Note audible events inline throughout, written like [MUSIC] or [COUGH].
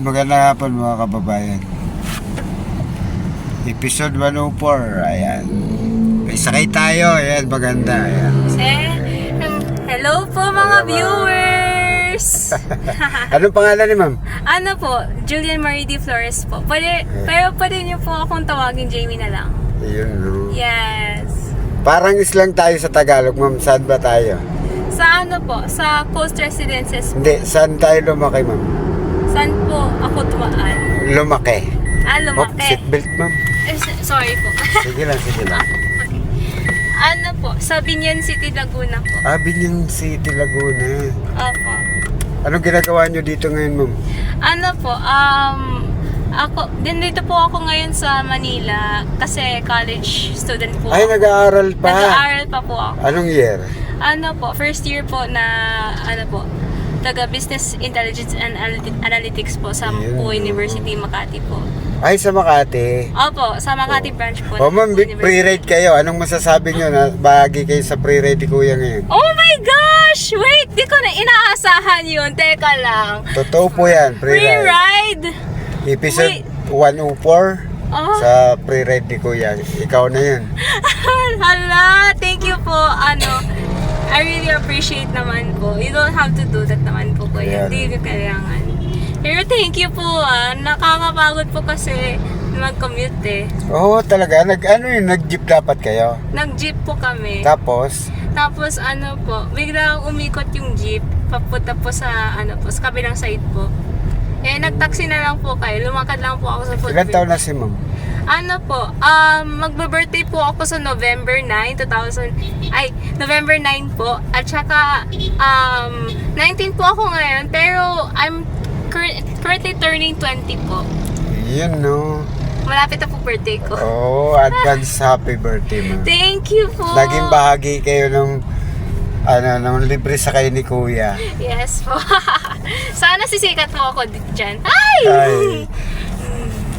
magandang hapon mga kababayan. Episode 104, ayan. May sakay tayo, ayan, maganda, ayan. Eh, hello po mga viewers! [LAUGHS] Anong pangalan ni ma'am? ano po, Julian Marie D. Flores po. Pwede, pero pwede niyo po akong tawagin Jamie na lang. Ayun, no. Yes. Parang islang tayo sa Tagalog, ma'am. Saan ba tayo? Sa ano po, sa Coast Residences. Hindi, saan tayo lumaki, ma'am? Saan po ako tumaan? Lumaki. Ah, Oh, lumaki. seatbelt, ma'am. Eh, sorry po. [LAUGHS] Sige lang, sige lang. ano po, sa Binyan City, Laguna po. Ah, Binyang City, Laguna. Opo. Anong ginagawa nyo dito ngayon, ma'am? Ano po, um, ako, din dito po ako ngayon sa Manila kasi college student po. Ay, nag-aaral pa. Nag-aaral pa po ako. Anong year? Ano po, first year po na, ano po, taga Business Intelligence and Analyt- Analytics po sa Ayun. po University Makati po. Ay, sa Makati. Opo, sa Makati branch po. O ng ma'am, pre-ride kayo. Anong masasabi nyo na bahagi kayo sa pre-ride ni Kuya ngayon? Oh my gosh! Wait, di ko na inaasahan yun. Teka lang. Totoo po yan, pre-ride. Pre-ride! Episode Wait. 104 Oh. sa pre-ride ni Kuya. Ikaw na yun. [LAUGHS] Hala, thank you po. Ano, I really appreciate naman po. You don't have to do that naman po ko. Ayan. Hindi ko kailangan. Pero thank you po ah. Nakakapagod po kasi mag-commute eh. Oo, talaga. Nag, ano yun, nag-jeep dapat kayo. Nag-jeep po kami. Tapos, Tapos ano po, biglang umikot yung jeep papunta po sa ano po, sa kabilang side po. Eh, nag-taxi na lang po kayo. Lumakad lang po ako sa ilan footbridge. taon na si ma'am? Ano po, um, magbe-birthday po ako sa November 9, 2000, ay, November 9 po. At saka, um, 19 po ako ngayon, pero I'm cur- currently turning 20 po. Yun, no. Malapit na po birthday ko. Oo, advance [LAUGHS] happy birthday, ma'am. Thank you po. Naging bahagi kayo ng ano, ng libre sa kayo ni Kuya. Yes po. [LAUGHS] Sana sisikat po ako dyan. Ay! Ay. [LAUGHS]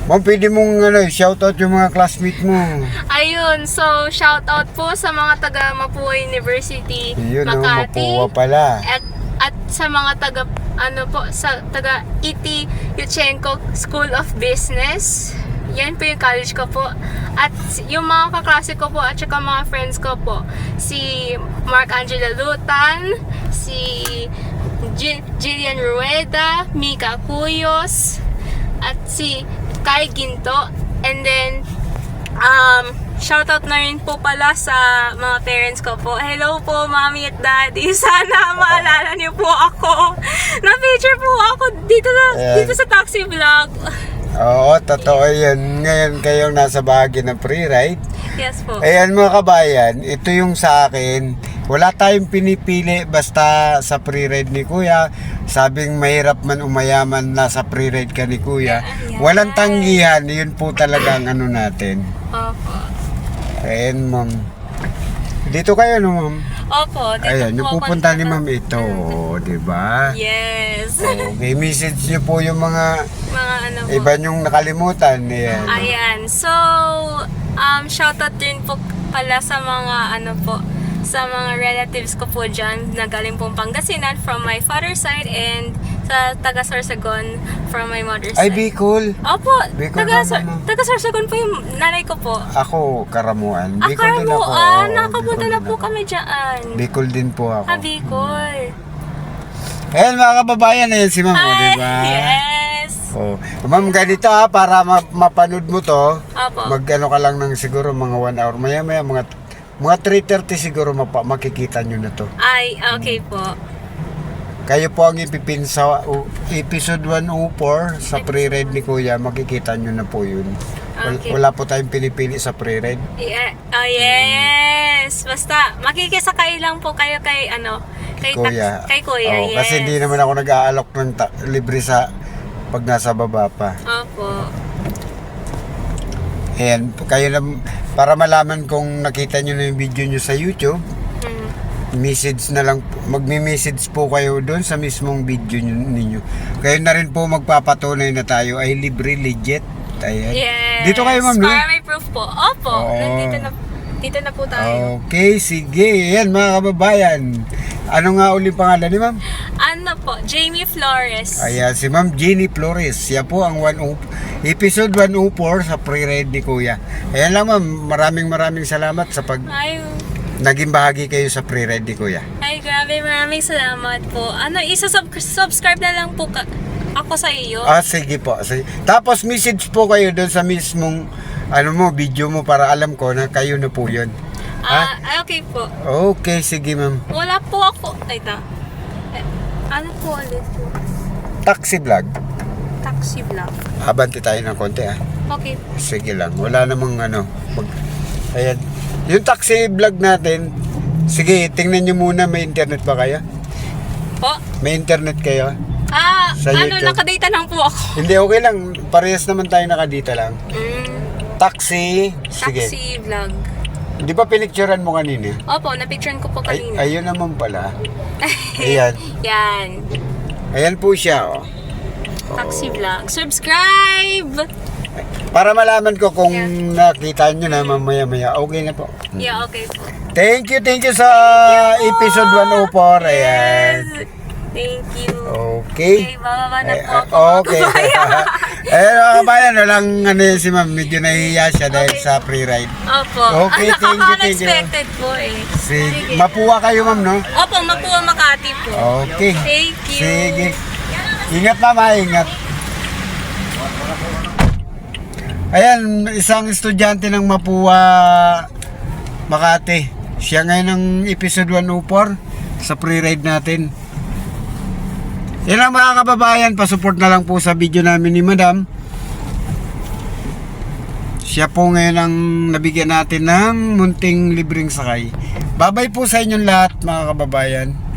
Ma'am, pwede mong ano, shoutout yung mga classmate mo. Ayun, so shout out po sa mga taga Mapua University, Yun, no, Makati. mapuwa pala. At at sa mga taga ano po sa taga E.T. Yuchenko School of Business. Yan po yung college ko po. At yung mga kaklase ko po at saka mga friends ko po. Si Mark Angela Lutan, si Ji- Jillian Rueda, Mika Cuyos, at si Kai Ginto. And then, um, shoutout na rin po pala sa mga parents ko po. Hello po, mommy at daddy. [LAUGHS] Sana maalala niyo po ako. [LAUGHS] Na-feature po ako dito sa, Ayan. dito sa taxi vlog. Oo, totoo yun. Ngayon kayong nasa bahagi ng pre-ride. Yes po. Ayan mga kabayan, ito yung sa akin. Wala tayong pinipili basta sa pre-ride ni Kuya. Sabing mahirap man umayaman nasa pre-ride ka ni Kuya. Walang tanggihan, yun po talaga ang ano natin. Opo. Ayan ma'am. Dito kayo no ma'am. Opo. Dito Ayan, yung pupunta ni ma'am ito, di ba? Yes. Okay, message niyo po yung mga mga ano po. iba niyong nakalimutan. Ayan. Ayan. So, um, shoutout din po pala sa mga ano po, sa mga relatives ko po dyan na galing pong Pangasinan from my father's side and sa taga Sorsogon from my mother's Ay, side. Bicol. Opo, Bicol taga, Sor- taga Sorsogon po yung nanay ko po. Ako, Karamuan. Ah, Bicol din ako. Karamuan, Oo, nakapunta Bicol na din po ako. kami dyan. Bicol din po ako. Ah, Bicol. Ayan mga kababayan, ayan si ma'am, oh, di ba? yes. Oh. Ma'am, ganito ha, para ma- mapanood mo to, Opo. mag-ano ka lang ng siguro mga 1 hour. Maya maya, mga, mga 3.30 siguro mapa- makikita nyo na to. Ay, okay po. Kayo po ang ipipin sa uh, episode 104 sa pre-read ni Kuya, makikita nyo na po yun. Wal- Okay. Wala po tayong pinipili sa pre-read. Yeah. Oh, yes. Basta, makikisakay lang po kayo kay, ano, kay, tax- Kuya. kay Kuya, Oo, yes. Kasi hindi naman ako nag-aalok ng ta- libre sa pag nasa baba pa. Opo. Ayan, kayo na, para malaman kung nakita nyo na yung video nyo sa YouTube, Mm. message na lang, magme-message po kayo doon sa mismong video nyo, ninyo. Kayo na rin po magpapatunay na tayo ay libre, legit. Ayan. Yes. Dito kayo, ma'am? Para may proof po. Opo. Oo. Nandito na. Dito na po tayo. Okay, sige. Yan mga kababayan. Ano nga uli pangalan ni ma'am? Ano po? Jamie Flores. Ayan, si Ma'am Jeannie Flores. Siya po ang 10 episode 104 sa pre-read ni Kuya. Ayan lang ma'am, maraming maraming salamat sa pag Ay, naging bahagi kayo sa pre-read ni Kuya. ay, grabe. Maraming salamat po. Ano, isa-subscribe na lang po ka ako sa iyo. Ah, sige po. Sige. Tapos message po kayo doon sa mismong ano mo, video mo para alam ko na kayo na po yun. Ah, ay, okay po. Okay, sige ma'am. Wala po ako. Ay, ta. Eh, ano po ulit po? Taxi vlog. Taxi vlog. Abanti tayo ng konti ah. Okay. Sige lang. Wala namang ano. Mag... Ayan. Yung taxi vlog natin, sige, tingnan nyo muna. May internet ba kayo? Po? May internet kayo? Ah, Sa ano, YouTube. nakadata lang po ako. Hindi, okay lang. Parehas naman tayo nakadita lang. Mm, Taxi. Sige. taxi vlog. Di ba pinicturean mo kanina? Opo, napicturean ko po Ay, kanina. ayun naman pala. [LAUGHS] Ayan. Yan. Ayan po siya, oh. Taxi vlog. Subscribe! Para malaman ko kung nakita nyo na mamaya-maya, okay na po. Yeah, okay po. Thank you, thank you sa episode 104. Ayan. Thank you. Okay. Okay, bababa na Eh, po ako. mga okay. [LAUGHS] kabayan. [LAUGHS] eh, mga kabayan, walang ano yun si ma'am, medyo nahihiya siya dahil Okay. sa pre-ride. Opo. Okay, ah, thank you, thank you. nakaka-unexpected po eh. Sige. Mapuwa kayo, ma'am, no? Opo, Mapua Makati po. Okay. Thank you. Sige. Ingat, mama, ingat. Ayan, isang estudyante ng Mapua, Makati. Siya ngayon ang episode 104 sa pre-ride natin. Yan ang mga kababayan, pasupport na lang po sa video namin ni Madam. Siya po ngayon ang nabigyan natin ng munting libreng sakay. Babay po sa inyong lahat mga kababayan.